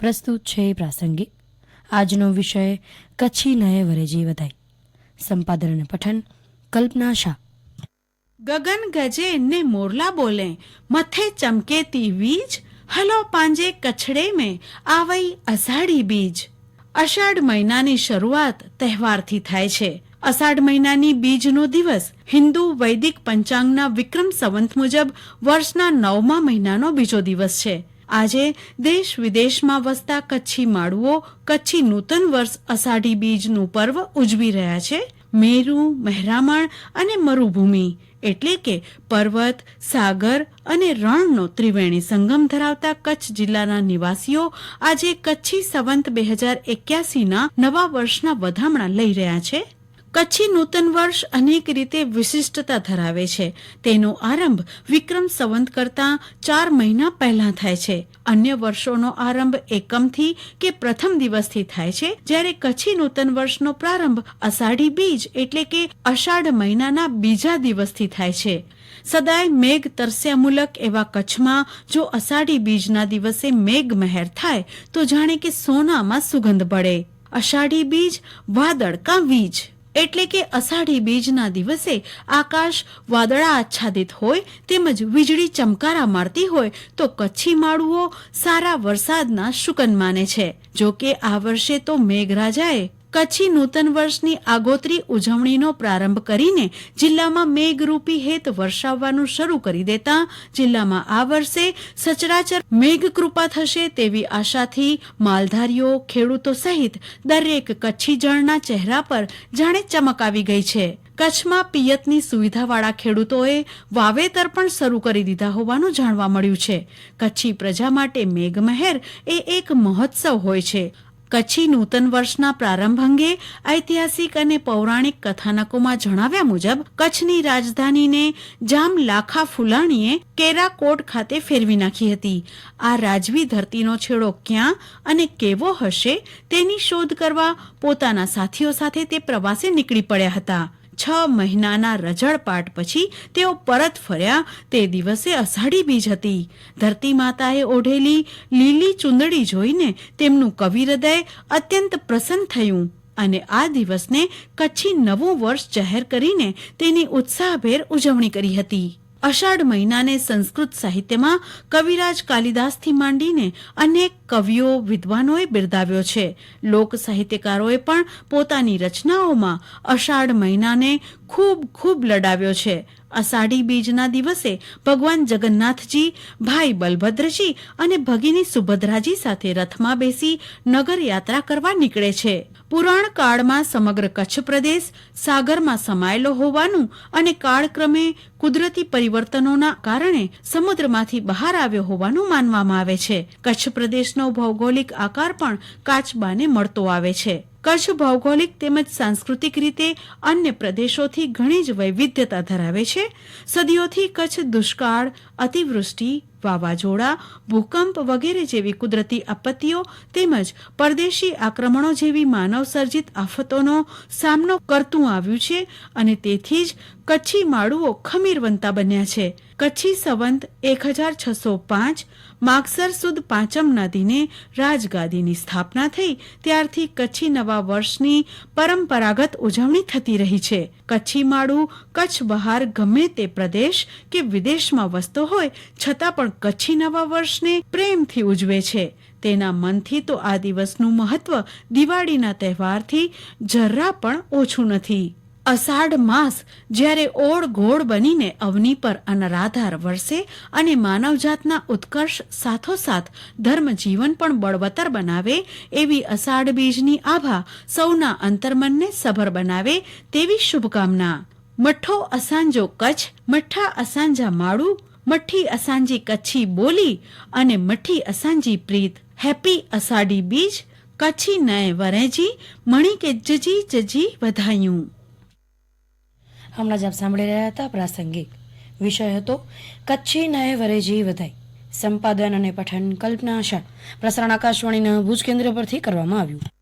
પ્રસ્તુત છે પ્રાસંગિક. આજનો વિષય કચ્છી નયે વરેજી વધાઈ સંપાદન અને પઠન, કલ્પના શાહ. ગગન ગજે ને મોરલા બોલે, મથે ચમકેતી વીજ, હલો પાંજે કછડે મેં, આવઈ અષાઢી બીજ. અષાઢ મહિનાની શરૂઆત તહેવારથી થાય છે. અષાઢ મહિનાની બીજનો દિવસ હિન્દુ વૈદિક પંચાંગના વિક્રમ સંવંત મુજબ વર્ષના નવમા મહિનાનો બીજો દિવસ છે. આજે દેશ વિદેશમાં વસતા કચ્છી માળુઓ કચ્છી નૂતન વર્ષ અષાઢી બીજનું પર્વ ઉજવી રહ્યા છે. મેરુ, મહેરામણ અને મરુભૂમિ એટલે કે પર્વત, સાગર અને રણનો ત્રિવેણી સંગમ ધરાવતા કચ્છ જિલ્લાના નિવાસીઓ આજે કચ્છી સંવંત બે હજાર એક્યાસીના નવા વર્ષના વધામણા લઈ રહ્યા છે. કચ્છી નૂતન વર્ષ અનેક રીતે વિશિષ્ટતા ધરાવે છે. તેનો આરંભ વિક્રમ સંવંત કરતા ચાર મહિના પહેલા થાય છે. અન્ય વર્ષોનો આરંભ એકમથી કે પ્રથમ દિવસથી થાય છે. જ્યારે કચ્છી નૂતન વર્ષનો પ્રારંભ અષાઢી બીજ એટલે કે અષાઢ મહિનાના બીજા દિવસથી થાય છે. સદાય મેઘ તરસ્યા મુલક એવા કચ્છમાં જો અષાઢી બીજના દિવસે મેઘ મહેર થાય, તો જાણે કે સોનામાં સુગંધ પડે અષાઢી બીજ વાદળ કા વીજ. એટલે કે અષાઢી બીજના દિવસે આકાશ વાદળા આચ્છાદિત હોય તેમજ વીજળી ચમકારા મારતી હોય તો કચ્છી માળુઓ સારા વરસાદના શુકન માને છે. જો કે આ વર્ષે તો મેઘરાજાએ કચ્છી નૂતન વર્ષની આગોતરી ઉજવણીનો પ્રારંભ કરીને જિલ્લામાં મેઘરૂપી હેત વરસાવવાનું શરૂ કરી દેતા જિલ્લામાં આ વર્ષે સચરાચર મેઘ કૃપા થશે તેવી આશાથી માલધારીઓ, ખેડૂતો સહિત દરેક કચ્છી જળના ચહેરા પર જાણે ચમક આવી ગઈ છે. કચ્છમાં પિયતની સુવિધાવાળા ખેડૂતોએ વાવેતર પણ શરૂ કરી દીધા હોવાનું જાણવા મળ્યું છે. કચ્છી પ્રજા માટે મેઘમહેર એ એક મહોત્સવ હોય છે. કચ્છી નૂતન વર્ષના પ્રારંભ અંગે ઐતિહાસિક અને પૌરાણિક કથાનકોમાં જણાવ્યા મુજબ, કચ્છની રાજધાનીને જામ લાખા ફુલાણીએ કેરાકોટ ખાતે ફેરવી નાખી હતી. આ રાજવી ધરતીનો છેડો ક્યાં અને કેવો હશે તેની શોધ કરવા પોતાના સાથીઓ સાથે તે પ્રવાસે નીકળી પડ્યા હતા. છ મહિનાના રજળપાટ પછી તેઓ પરત ફર્યા. તે દિવસે અષાઢી બીજ હતી. ધરતી માતાએ ઓઢેલી લીલી ચુંદડી જોઈને તેમનું કવિ હૃદય અત્યંત પ્રસન્ન થયું અને આ દિવસને કચ્છી નવું વર્ષ જાહેર કરીને તેની ઉત્સાહભેર ઉજવણી કરી હતી. અષાઢ મહિનાને સંસ્કૃત સાહિત્યમાં કવિરાજ કાલિદાસથી માંડીને અનેક કવિઓ, વિદ્વાનોએ બિરદાવ્યો છે. લોક સાહિત્યકારોએ પણ પોતાની રચનાઓમાં અષાઢ મહિનાને ખૂબ ખૂબ લડાવ્યો છે. અષાઢી બીજના દિવસે ભગવાન જગન્નાથજી, ભાઈ બલભદ્રજી અને ભગીની સુભદ્રાજી સાથે રથમાં બેસી નગર યાત્રા કરવા નીકળે છે. પુરાણ કાળમાં સમગ્ર કચ્છ પ્રદેશ સાગરમાં સમાયેલો હોવાનું અને કાળક્રમે કુદરતી પરિવર્તનોના કારણે સમુદ્રમાંથી બહાર આવ્યો હોવાનું માનવામાં આવે છે. કચ્છ પ્રદેશનો ભૌગોલિક આકાર પણ કાચબાને મળતો આવે છે. કચ્છ ભૌગોલિક તેમજ સાંસ્કૃતિક રીતે અન્ય પ્રદેશોથી ઘણી જ વૈવિધ્યતા ધરાવે છે. સદીઓથી કચ્છ દુષ્કાળ, અતિવૃષ્ટિ વાવાઝોડા, ભૂકંપ વગેરે જેવી કુદરતી આપત્તિઓ તેમજ પરદેશી આક્રમણો જેવી માનવસર્જિત આફતોનો સામનો કરતું આવ્યું છે અને તેથી જ કચ્છી માળુઓ ખમીરવંતા બન્યા છે. કચ્છી સંવંત એક હજાર છસો પાંચ માગસર સુદ પાંચમના દિને રાજગાદીની સ્થાપના થઈ. ત્યારથી કચ્છી નવા વર્ષની પરંપરાગત ઉજવણી થતી રહી છે. કચ્છી માળું કચ્છ બહાર ગમે તે પ્રદેશ કે વિદેશમાં વસતો હોય, છતાં પણ કચ્છી નવા વર્ષને પ્રેમથી ઉજવે છે. તેના મનથી તો આ દિવસનું મહત્વ દિવાળીના તહેવારથી જરા પણ ઓછું નથી. અષાઢ માસ જ્યારે ઓળ ઘોળ બનીને અવની પર અનરાધાર વરસે અને માનવજાતના ઉત્કર્ષ સાથોસાથ ધર્મ જીવન પણ બળવતર બનાવે, એવી અષાઢ બીજની આભા સૌના અંતર્મનને સભર બનાવે તેવી શુભકામના. મઠ્ઠો અસાંજો કચ્છ, મઠ્ઠા અસાંજા માળું મઠ્ઠી અસાંજી કચ્છી બોલી અને મઠ્ઠી અસાંજી પ્રીત. હેપી અષાઢી બીજ, કચ્છી નય વરેજી, મણી કે જજી જજી વધાયું. હમણાં જ સાંભળી રહ્યા હતા પ્રાસંગિક. વિષય હતો, કચ્છી નય વરેજી વધાઈ. સંપાદન અને પઠન કલ્પના આશા. પ્રસારણ આકાશવાણીના ભુજ કેન્દ્ર પરથી કરવામાં આવ્યું.